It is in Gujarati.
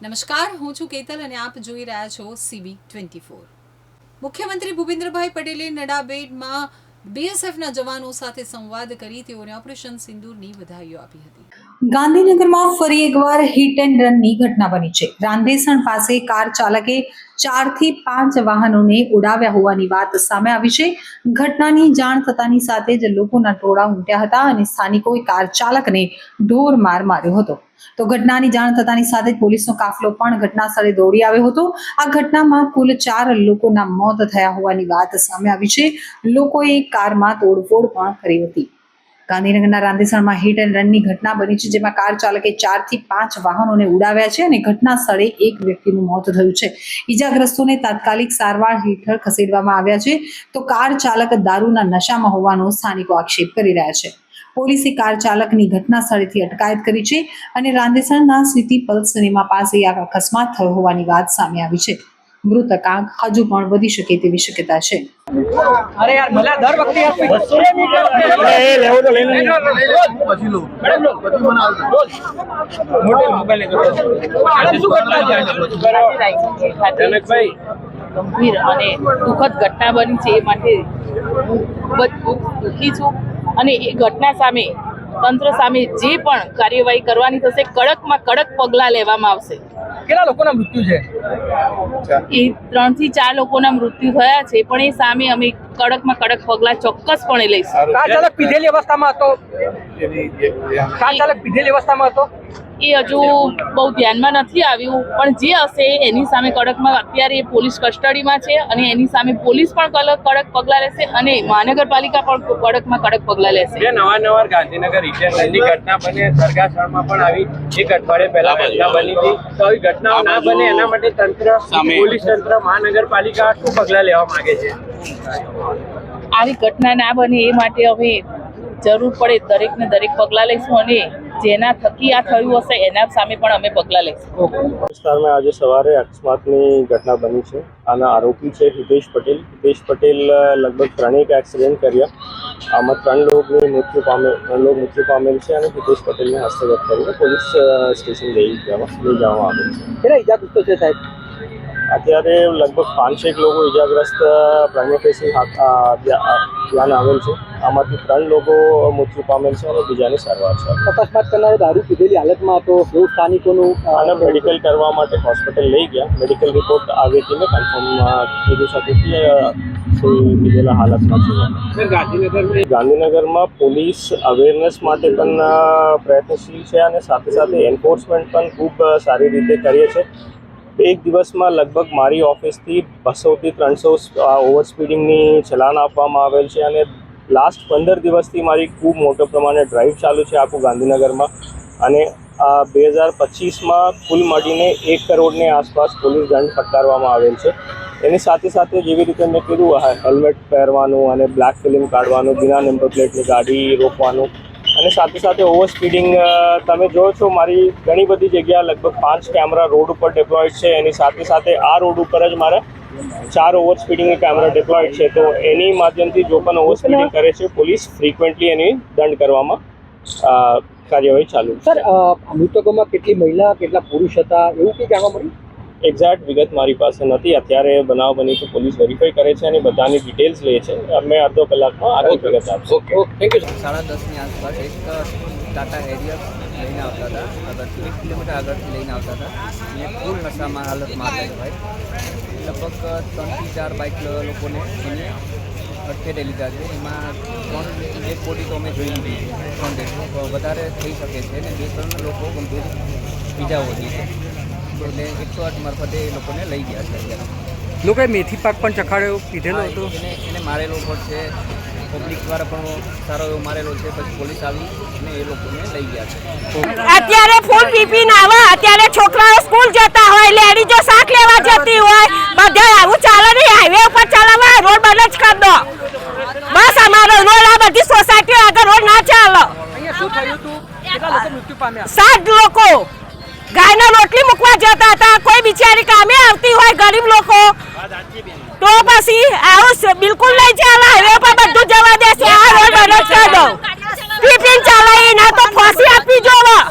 નમસ્કાર, હું છું કેતલ અને આપ જોઈ રહ્યા છો સીબી ટ્વેન્ટી ફોર મુખ્યમંત્રી ભૂપેન્દ્રભાઈ પટેલે નડાબેડમાં બીએસએફના જવાનો સાથે સંવાદ કરી તેઓને ઓપરેશન સિંદૂરની વધાઈઓ આપી હતી. ગાંધીનગરમાં ફરી એકવાર હિટ એન્ડ રનની ઘટના બની છે. રાંદેસણ પાસે કાર ચાલકે ચારથી પાંચ વાહનોને ઉડાવ્યા હોવાની વાત સામે આવી છે. ઘટનાની જાણ થતાની સાથે જ લોકોના ટોળા ઉમટ્યા હતા અને સ્થાનિકોએ કાર ચાલકને ઢોર માર માર્યો હતો. તો ઘટનાની જાણ થતાની સાથે જ પોલીસનો કાફલો પણ ઘટના સ્થળે દોડી આવ્યો હતો. આ ઘટનામાં કુલ ચાર લોકોના મોત થયા હોવાની વાત સામે આવી છે. લોકોએ કારમાં તોડફોડ પણ કરી હતી. ગાંધીનગરના રાંદેસણમાં હિટ એન્ડ રનની ઘટના બની છે, જેમાં કાર ચાલકે ચારથી પાંચ વાહનોને ઉડાવ્યા છે અને ઘટના સ્થળે એક વ્યક્તિનું મોત થયું છે. ઈજાગ્રસ્તોને તાત્કાલિક સારવાર હેઠળ ખસેડવામાં આવ્યા છે. તો કાર ચાલક દારૂના નશામાં હોવાનો સ્થાનિકો આક્ષેપ કરી રહ્યા છે. પોલીસે કાર ચાલકની ઘટના સ્થળેથી અટકાયત કરી છે અને રાંદેસણના સ્થિતિ પલ્સ સિનેમા પાસે આ અકસ્માત થયો હોવાની વાત સામે આવી છે. મૃતક આંક હજુ પણ વધી શકે તેવી શક્યતા છે. અરે યાર મને દર વખતે ગંભીર અને દુઃખદ ઘટના બની છે એ માટે હું ખૂબ જ દુઃખી છું. અને એ ઘટના સામે તંત્ર સામે જે પણ કાર્યવાહી કરવાની થશે કડકમાં કડક પગલાં લેવામાં આવશે. કેટલા લોકોના મૃત્યુ છે? એ ત્રણથી ચાર લોકોના મૃત્યુ થયા છે પણ એ સામે અમે કડકમાં કડક પગલાં ચોક્કસપણે લઈશું. કાર ચાલક પીધેલી અવસ્થામાં હતો? કાર ચાલક પીધેલી અવસ્થામાં હતો? એ હજુ બહુ ધ્યાનમાં નથી આવ્યું. પણ જે હશે એની સામે કડકમાં અત્યારે એ પોલીસ કસ્ટડીમાં છે અને એની સામે પોલીસ પણ કડક કડક પગલાં લેશે અને મહાનગરપાલિકા પણ કડકમાં કડક પગલાં લેશે. નવા નવાનવાર ગાંધીનગર રિટેનની ઘટના બને સરગાસણમાં પણ આવી એક અઠવાડિયે પહેલા ઘટના બની હતી. તો આવી ઘટનાઓ ના બને. એના માટે તંત્ર પોલીસ તંત્ર મહાનગરપાલિકા શું પગલાં લેવા માંગે છે? આવી ઘટના ના બને એ માટે અમે જરૂર પડે દરેકને દરેક પગલાં લઈશું અને જેના થકી આ થયું હશે એના સામે પણ અમે પગલાં લઈશું. વિસ્તારમાં આજે સવારે અકસ્માતની ઘટના બની છે. આના આરોપી છે હિતેશ પટેલ. હિતેશ પટેલ લગભગ ત્રણેક એક્સિડન્ટ કર્યા. આમાં ત્રણ લોકોને મૃત્યુ પામે ત્રણ લોકો મૃત્યુ પામેલ છે અને હિતેશ પટેલને હસ્તગત કરીને પોલીસ સ્ટેશન લઈ જવામાં લઈ જવામાં આવેલ છે. કેટલા ઈજાગ્રસ્તો છે સાહેબ? અત્યારે લગભગ પાંચેક લોકો ઇજાગ્રસ્ત પ્રાઇમેફેસી ધ્યાન આવેલ છે. આમાંથી ત્રણ લોકો મૃત્યુ પામેલ છે અને બીજાની સારવાર છે. અકસ્માત કરનારો દારૂ પીધેલી હાલતમાં હતો એવું સ્થાનિકોનું આને મેડિકલ કરવા માટે હોસ્પિટલ લઈ ગયા. મેડિકલ રિપોર્ટ આવે તે મેં કન્ફર્મ કીધું શકું કે શું પીધેલા હાલતમાં છે. સર ગાંધીનગરમાં ગાંધીનગરમાં પોલીસ અવેરનેસ માટે પણ પ્રયત્નશીલ છે અને સાથે સાથે એન્ફોર્સમેન્ટ પણ ખૂબ સારી રીતે કરીએ છે. એક દિવસમાં લગભગ મારી ઓફિસથી બસોથી ત્રણસો ઓવર સ્પીડિંગની ચલાન આપવામાં આવેલ છે અને લાસ્ટ પંદર દિવસથી મારી ખૂબ મોટો પ્રમાણે ડ્રાઈવ ચાલુ છે આખું ગાંધીનગરમાં. અને આ બે હજાર પચીસમાં કુલ મળીને એક કરોડની આસપાસ પોલીસ દંડ ફટકારવામાં આવેલ છે. એની સાથે સાથે જેવી રીતે મેં કીધું હેલ્મેટ પહેરવાનું અને બ્લેક ફિલ્મ કાઢવાનું, બિના નંબર પ્લેટની ગાડી રોકવાનું અને સાથે સાથે ઓવર સ્પીડિંગ તમે જો છો મારી ઘણી બધી જગ્યા લગભગ પાંચ કેમેરા રોડ ઉપર ડિપ્લોયડ છે. એની સાથે સાથે આ રોડ ઉપર જ મારે ચાર ઓવર સ્પીડિંગ કેમેરા ડિપ્લોયડ છે. તો એની માધ્યમથી જો પણ ઓવર સ્પીડિંગ કરે છે પોલીસ ફ્રીક્વન્ટલી એની દંડ કરવામાં કાર્યવાહી ચાલુ સર અ, મૃતકોમાં કેટલી મહિલા કેટલા પુરુષ હતા? એવું કંઈ જાણવા મળ્યું? એક્ઝેક્ટ વિગત મારી પાસે નથી. અત્યારે બનાવ બની છે પોલીસ વેરીફાઈ કરે છે અને બધાની ડિટેલ્સ લે છે. અમે અડધો કલાકમાં આગળ વિગત આપશું. ઓકે થેન્ક યુ સાડા દસની આસપાસ એક ટાટા હેરિયર લઈને આવતા હતા. આગળથી એક કિલોમીટર આગળથી લઈને આવતા હતા. અને ફૂલ નશામાં હાલતમાં હતા ભાઈ લગભગ ત્રણથી ચાર બાઇક લોકોને એને અટકેટે લીધા છે. એમાં ત્રણ એક કોટી તો અમે જોઈ લીધી છે. ત્રણ વધારે થઈ શકે છે અને બે ત્રણ લોકો ગંભીર બીજાઓ હતી છે. એટલે એકસો આઠ મારફતે એ લોકોને લઈ ગયા છે અત્યારે. લોકોએ મેથી પાક પણ ચખાડ્યો પીધેલો હતો? એને એને મારેલો પણ છે. પબ્લિક દ્વારા પણ સારો એવો મારેલો છે. પછી પોલીસ આવી અને એ લોકોને લઈ ગયા છે. અત્યારે ફૂલ પીપીને આવે. અત્યારે છોકરાઓ સ્કૂલ જતા હોય લેડીજો શાક લેવા જતી હોય. બધે આવું ચાલે નહીં. હાઈવે ઉપર ચાલવા રોડ બંધ જ કરી દો. બસ અમારો રોડ આ બધી સોસાયટીઓ આગળ રોડ ના ચાલો. અહીંયા શું થયું હતું કેટલા લોકો મૃત્યુ પામ્યા? સાત તો પછી આવું બિલકુલ નહીં ચાલે. હાઈવે પર બધું જવા દેશે. આ રોડ અલગ કરી દો ચાલે. ના તો ફોસી